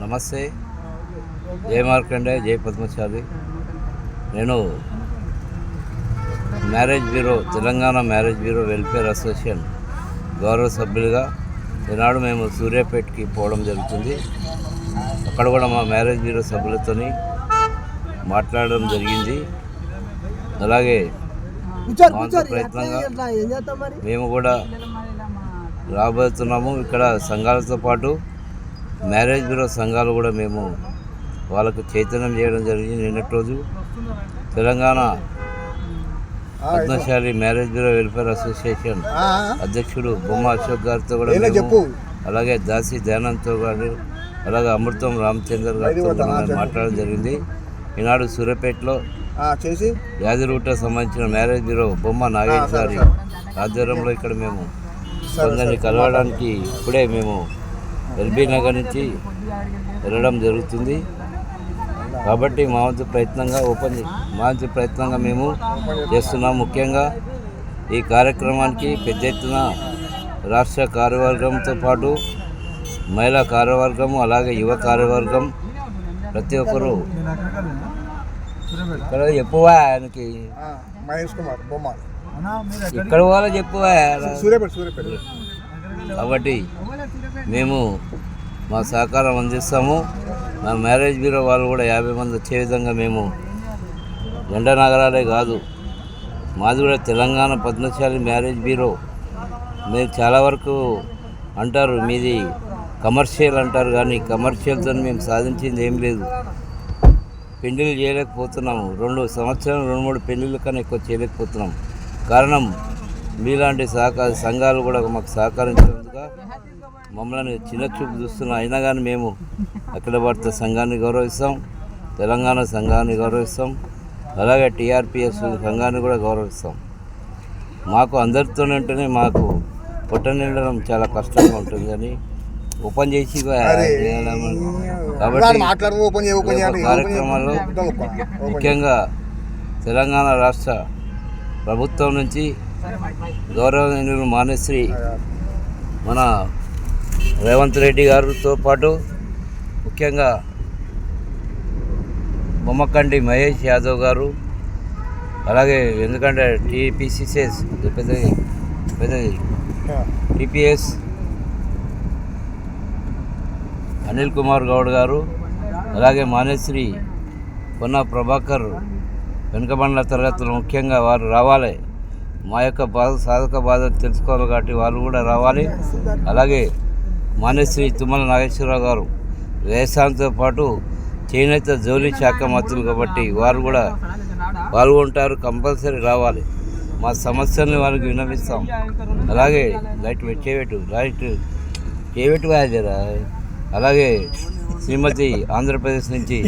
నమస్తే. జయ మార్కండే జయ పద్మశాలి. నేను marriage bureau Telangana marriage bureau welfare association గౌరవ సభ్యులుగా ఈనాడు మేము సూర్యాపేటకి పోవడం జరుగుతుంది. అక్కడ కూడా మా మ్యారేజ్ బ్యూరో సభ్యులతోని మాట్లాడడం జరిగింది. అలాగే ప్రయత్నంగా మేము కూడా రాబోతున్నాము. ఇక్కడ సంఘాలతో పాటు మ్యారేజ్ బ్యూరో సంఘాలు కూడా మేము వాళ్ళకు చైతన్యం చేయడం జరిగింది నిన్నటి రోజు. Telangana Padmashali marriage bureau welfare association అధ్యక్షుడు బొమ్మ అశోక్ గారితో కూడా మేము. అలాగే దాసి దయానంద్తో గారు అలాగే అమృతం రామచందర్ గారితో మాట్లాడడం జరిగింది. ఈనాడు సూర్యాపేటలో ఆ, చేసి. యాదిరూట సంబంధించిన మ్యారేజ్ బ్యూరో బొమ్మ నాగేష్ గారి ఆధ్వర్యంలో ఇక్కడ మేము కొందరిని కలవడానికి ఇప్పుడే మేము ఎల్బీ నగర్ నుంచి వెళ్ళడం జరుగుతుంది. కాబట్టి మా వంతు ప్రయత్నంగా ఓపెన్ మా వంతు ప్రయత్నంగా మేము చేస్తున్నాం. ముఖ్యంగా ఈ కార్యక్రమానికి పెద్ద ఎత్తున రాష్ట్ర కార్యవర్గంతో పాటు మహిళా కార్యవర్గం అలాగే యువ కార్యవర్గం ప్రతి ఒక్కరూ ఇక్కడ చెప్పువా ఆయనకి? ఆ, మహేష్ కుమార్ బొమ్మ ఇక్కడ వాళ్ళ చెప్పువా? కాబట్టి మేము మా సహకారం అందిస్తాము. మా మ్యారేజ్ బ్యూరో వాళ్ళు కూడా యాభై మంది వచ్చే విధంగా మేము జెండా నగరాలే కాదు మాది కూడా తెలంగాణ పద్మశాలి మ్యారేజ్ బ్యూరో. మీరు చాలా వరకు అంటారు మీది కమర్షియల్ అంటారు కానీ కమర్షియల్తో మేము సాధించింది ఏం లేదు. పెళ్ళిళ్ళు చేయలేకపోతున్నాము. రెండు సంవత్సరం రెండు మూడు పెళ్ళిళ్ళు కన్నా ఎక్కువ చేయలేకపోతున్నాం. కారణం మీలాంటి సహకార సంఘాలు కూడా మాకు సహకరించినందుక మమ్మల్ని చిన్న చూపు చూస్తున్న అయినా కానీ మేము అఖిల భారత సంఘాన్ని గౌరవిస్తాం తెలంగాణ సంఘాన్ని గౌరవిస్తాం అలాగే టీఆర్పిఎస్ సంఘాన్ని కూడా గౌరవిస్తాం. మాకు అందరితోనే ఉంటేనే మాకు పొట్ట నిండడం చాలా కష్టంగా ఉంటుంది కానీ ఓపెన్ చేసి కాబట్టి కార్యక్రమాల్లో ముఖ్యంగా తెలంగాణ రాష్ట్ర ప్రభుత్వం నుంచి గౌరవనీయులు మానశ్రీ మన రేవంత్ రెడ్డి గారితో పాటు ముఖ్యంగా బొమ్మకండి మహేష్ యాదవ్ గారు అలాగే ఎందుకంటే టీపీసీసీఎస్ పెద్దది పెద్దది టీపీఎస్ అనిల్ కుమార్ గౌడ్ గారు అలాగే మానేశ్రీ కొన్న ప్రభాకర్ వెనుకబండ్ల తరగతులు ముఖ్యంగా వారు రావాలి. మా యొక్క బాధ సాధక బాధలు తెలుసుకోవాలి కాబట్టి వాళ్ళు కూడా రావాలి. అలాగే మానేశ్రీ తుమ్మల నాగేశ్వరరావు గారు వ్యవసాయంతో పాటు చేనేత జౌలి శాఖ మంత్రులు కాబట్టి వారు కూడా పాల్గొంటారు కంపల్సరీ రావాలి. మా సమస్యల్ని వారికి విన్నవిస్తాం. అలాగే లైట్ పెట్టి చేయబెట్టు లైట్ చేయబెట్టు కాదురా అలాగే శ్రీమతి ఆంధ్రప్రదేశ్ నుంచి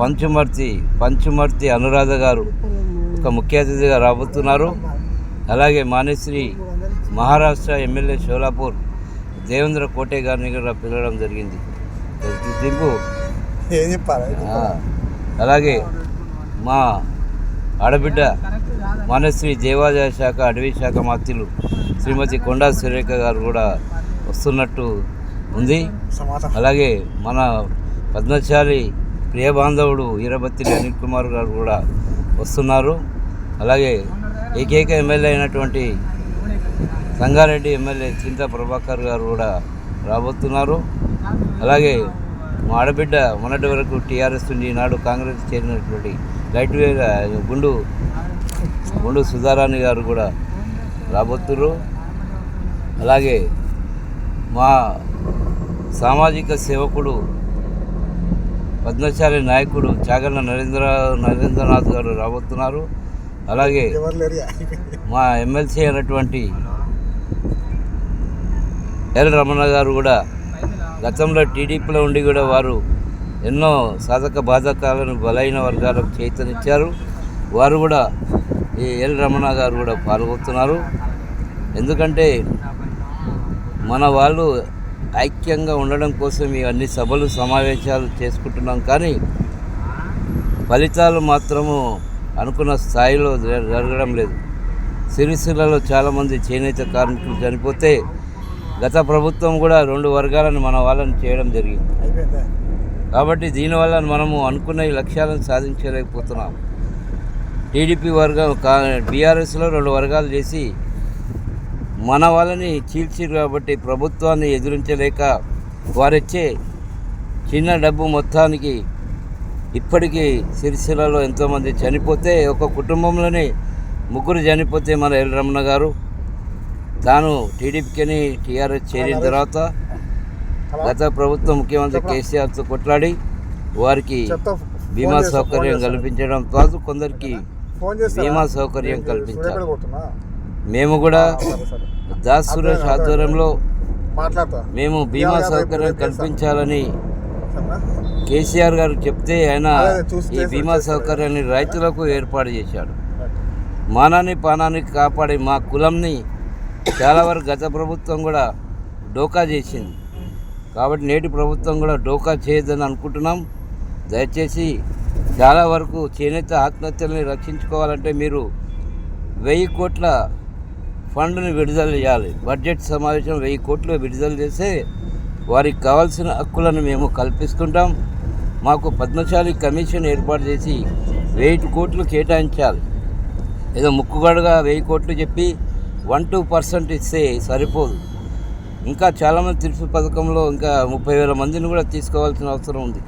పంచుమర్తి పంచుమర్తి అనురాధ గారు ఒక ముఖ్య అతిథిగా రాబోతున్నారు. అలాగే మానేశ్రీ మహారాష్ట్ర ఎమ్మెల్యే షోలాపూర్ దేవేంద్ర కోటే గారిని కూడా పిలవడం జరిగింది. దింపు అలాగే మా ఆడబిడ్డ మానశ్రీ దేవాదాయ శాఖ అటవీ శాఖ మంత్రులు శ్రీమతి కొండా సురేఖ గారు కూడా వస్తున్నట్టు ఉంది. అలాగే మన పద్మశాలి ప్రియ బాంధవుడు ఈరబత్తిరి అనిల్ కుమార్ గారు కూడా వస్తున్నారు. అలాగే ఏకైక ఎమ్మెల్యే అయినటువంటి సంగారెడ్డి ఎమ్మెల్యే చింత ప్రభాకర్ గారు కూడా రాబోతున్నారు. అలాగే మా ఆడబిడ్డ మొన్నటి వరకు టీఆర్ఎస్ నుండి ఈనాడు కాంగ్రెస్ చేరినటువంటి లైట్ వే గుండు గుండు సుధారాణి గారు కూడా రాబోతున్నారు. అలాగే మా సామాజిక సేవకుడు పద్మశాలి నాయకుడు చాగన్న నరేంద్ర నరేంద్రనాథ్ గారు రాబోతున్నారు. అలాగే. మా ఎమ్మెల్సీ అయినటువంటి ఎల్ రమణ గారు కూడా గతంలో టీడీపీలో ఉండి కూడా వారు ఎన్నో సాధక బాధకాలను బలైన వర్గాలకు చైతన్యచ్చారు వారు కూడా ఈ ఎల్ రమణ గారు కూడా పాల్గొతున్నారు ఎందుకంటే మన వాళ్ళు ఐక్యంగా ఉండడం కోసం ఈ అన్ని సభలు సమావేశాలు చేసుకుంటున్నాం. కానీ ఫలితాలు మాత్రము అనుకున్న స్థాయిలో జరగడం లేదు. సిరిసిల్లలో చాలామంది చేనేత కార్మికులు చనిపోతే గత ప్రభుత్వం కూడా రెండు వర్గాలను మన వాళ్ళని చేయడం జరిగింది. కాబట్టి దీనివల్ల మనము అనుకున్న ఈ లక్ష్యాలను సాధించలేకపోతున్నాం. టీడీపీ వర్గం కా బీఆర్ఎస్లో రెండు వర్గాలు చేసి మన వాళ్ళని చీల్చిరు కాబట్టి ప్రభుత్వాన్ని ఎదిరించలేక వారిచ్చే చిన్న డబ్బు మొత్తానికి ఇప్పటికీ సిరిసిల్లలో ఎంతోమంది చనిపోతే ఒక కుటుంబంలోనే ముగ్గురు చనిపోతే మన ఎల్ రమణ గారు. తాను టీడీపీకి టీఆర్ఎస్ చేరిన తర్వాత గత ప్రభుత్వం ముఖ్యమంత్రి కేసీఆర్తో కొట్లాడి వారికి బీమా సౌకర్యం కల్పించడం కాదు కొందరికి బీమా సౌకర్యం పోతున్నా మేము కూడా దాస్ సురేష్ ఆధ్వర్యంలో మేము బీమా సౌకర్యం కల్పించాలని కేసీఆర్ గారు చెప్తే ఆయన ఈ బీమా. సౌకర్యాన్ని రైతులకు ఏర్పాటు చేశాడు. మానాన్ని పానాన్ని కాపాడే మా కులంని చాలా వరకు గత ప్రభుత్వం కూడా డోకా చేసింది. కాబట్టి నేటి ప్రభుత్వం కూడా డోకా చేయొద్దని అనుకుంటున్నాం. దయచేసి చాలా వరకు చేనేత ఆత్మహత్యల్ని రక్షించుకోవాలంటే మీరు వెయ్యి కోట్ల ఫండ్ని విడుదల చేయాలి. బడ్జెట్ సమావేశం వెయ్యి కోట్లు విడుదల చేస్తే వారికి కావాల్సిన హక్కులను మేము కల్పిస్తుంటాం. మాకు పద్మశాలి కమిషన్ ఏర్పాటు చేసి వెయ్యి కోట్లు కేటాయించాలి. ఏదో ముక్కుగడగా వెయ్యి కోట్లు చెప్పి వన్ టూ పర్సెంట్ ఇస్తే సరిపోదు. ఇంకా చాలామంది తిరుపు పథకంలో ఇంకా ముప్పై వేల మందిని కూడా తీసుకోవాల్సిన అవసరం ఉంది.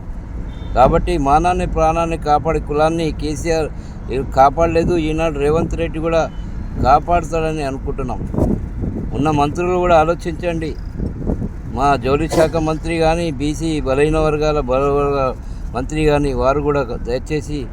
కాబట్టి మానాన్ని ప్రాణాన్ని కాపాడే కులాన్ని కేసీఆర్ కాపాడలేదు. ఈనాడు రేవంత్ రెడ్డి కూడా కాపాడుతాడని అనుకుంటున్నాం. ఉన్న మంత్రులు కూడా ఆలోచించండి. మా జౌలి శాఖ మంత్రి కానీ బీసీ బలహీన వర్గాల బల వర్గాల మంత్రి కానీ వారు కూడా దయచేసి